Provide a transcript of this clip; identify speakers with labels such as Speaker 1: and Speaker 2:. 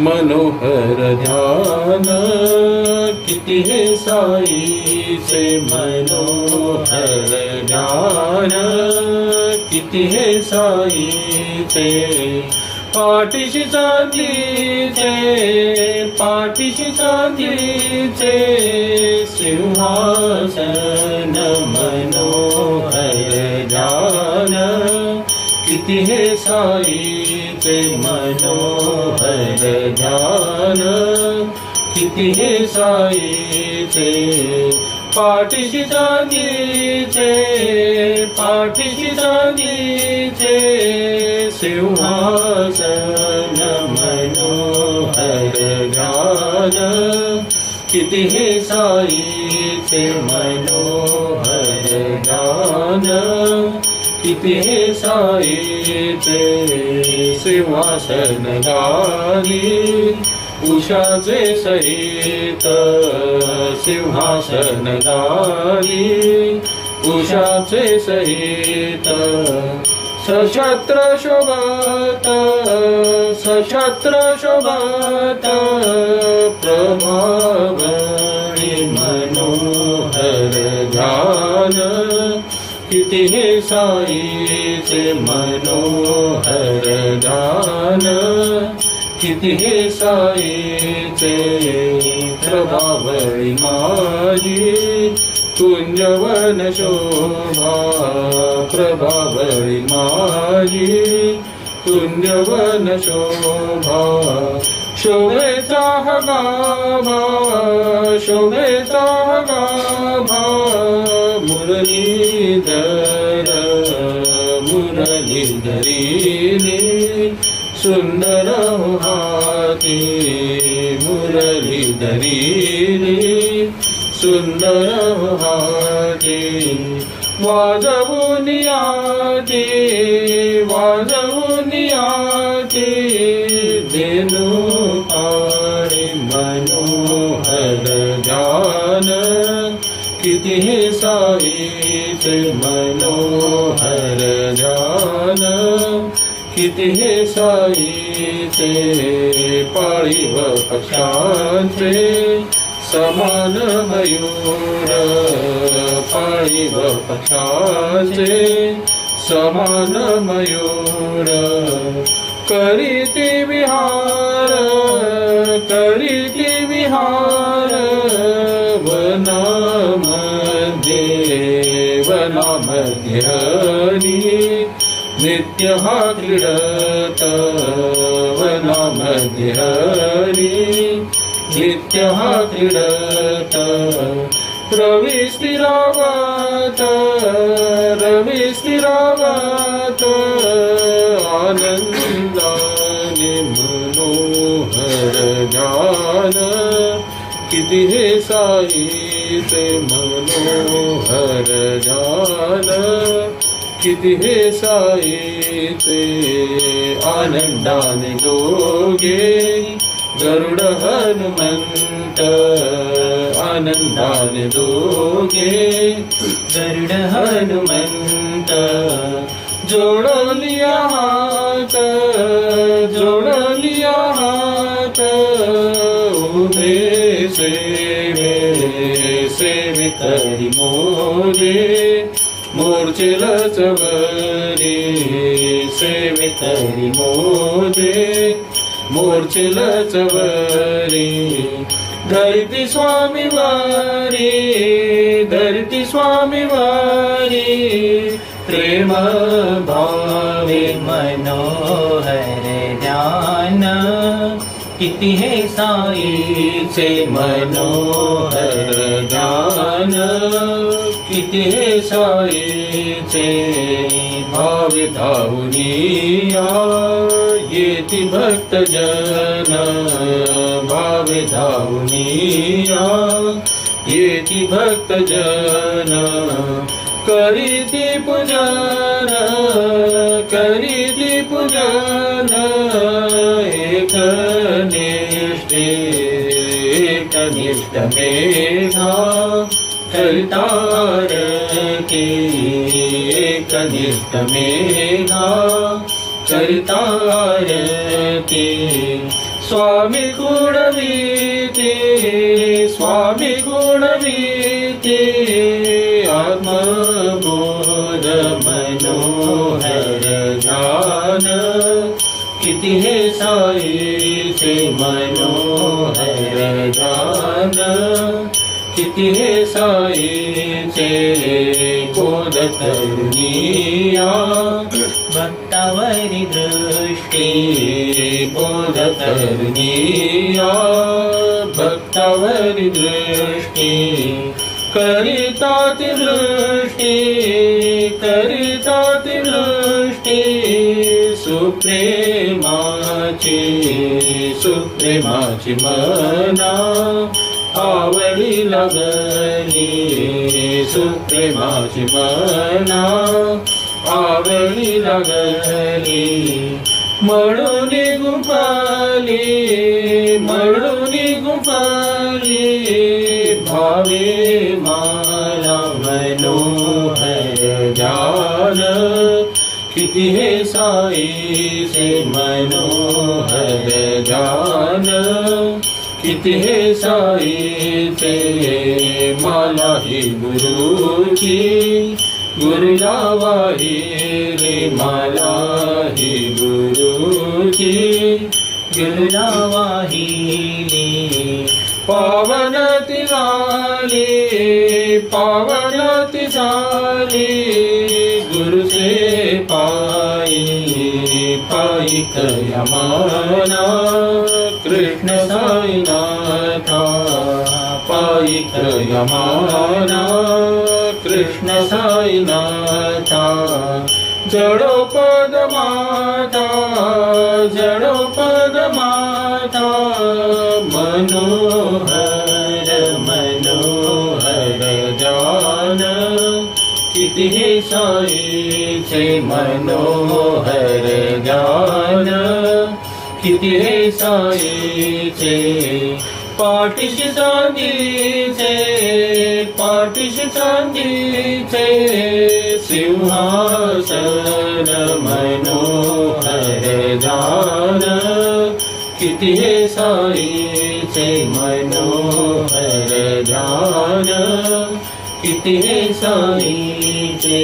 Speaker 1: मनोहर ध्यान किती हे साईचे मनोहर ध्यान किती हे साईचे पाठीशी चांदीचे पाठीशी चांदीचे सिंहासन मनोहर ध्यान किती हे साईचे मनोहर ध्यान किती हे साईचे पाठीशी चांदीचे पाठीशी चांदीचे सिंहासन मनोहर ध्यान किती हे साईचे मनोहर ते साईचे सिंहासन गाणी उषाचे सहित सिंहासन गाणी उषाचे सहित सशस्त्र शोभात सशस्त्र शोभात प्रभावणी मनोहर ध्यान. किती हे साईचे मनोहर गान। किती हे साईचे प्रभावळी माझी कुंजवन शोभा प्रभावळी माझी कुंजवन शोभा शोभेचा हा गाभा शोभेचा हा गाभा मुरलीधर मुरलीधरीने सुंदर हाती मुरलीधरीने सुंदर हाती वाजवून याती वाजवून या किती हे साईचे मनोहर ज्ञान किती हे साईचे पाळीव पक्षांचे समान मयूर पाळीव पक्षांचे समान मयूर करीती विहार करीती विहार नामध्याणि नृत्यः दृढतवना भद्याणि नृत्यः दृढत रविश्रीराग रवेशीराग आनन्दानि किति हे साई ते मनोहर जान. किती हे साईचे आनंदाने दोघे गरुड हनुमंत आनंदाने दोघे गरुड हनुमंत जोडलिया हात जोडलिया करी मोरे मोर्चेल चवरी सेवे करी मोरे मोर्चेल धरती स्वामी वारी धरती स्वामी वारी प्रेम भावे
Speaker 2: मनोहर ध्यान किती हे साईचे
Speaker 1: मनोहर इति भाव्य सायेचे भक्तजना भाव्य धावन्या येति भक्तजना करिति पूजना करीति पु जना एके श्रे कनिष्ठमे गृष्टमेधा चरितार स्वामी गुणवीते स्वामी गुणवीते गोणी ज्ञान
Speaker 2: किति हे साई से मनोहर
Speaker 1: ज्ञान।
Speaker 2: किती हे साईचे
Speaker 1: बोध करुणिया
Speaker 2: भक्तावरी दृष्टी
Speaker 1: बोध करुणिया भक्तावरी दृष्टी करिता ती दृष्टी करिता ती दृष्टी सुप्रेमाची सुप्रेमाची मना आवडी लागली सुप्रेमाची मना. आवडी लागली म्हणून गुंफाली म्हणून गुंफाली भावे माला मनोहर जान किती हे साई साईचे मनोहर जान किती हे साईचे मला ही गुरुची. गुरुला रे मला ही गुरुची.
Speaker 2: गिरला वाहिली
Speaker 1: पावन ती झाली पावन ती झाली गुरुचे पायी. पाक यमाना कृष्ण सायनाथा पाक्रष्ण साय ना जडोपद माता जडोपद माता मनो हरे मनो हर गान मनो हरे किती हे साईचे पाठीशी चांदीचे पाठीशी चांदीचे सिंहासन मनोहर जान किती हे साईचे मनोहर जान किती हे साईचे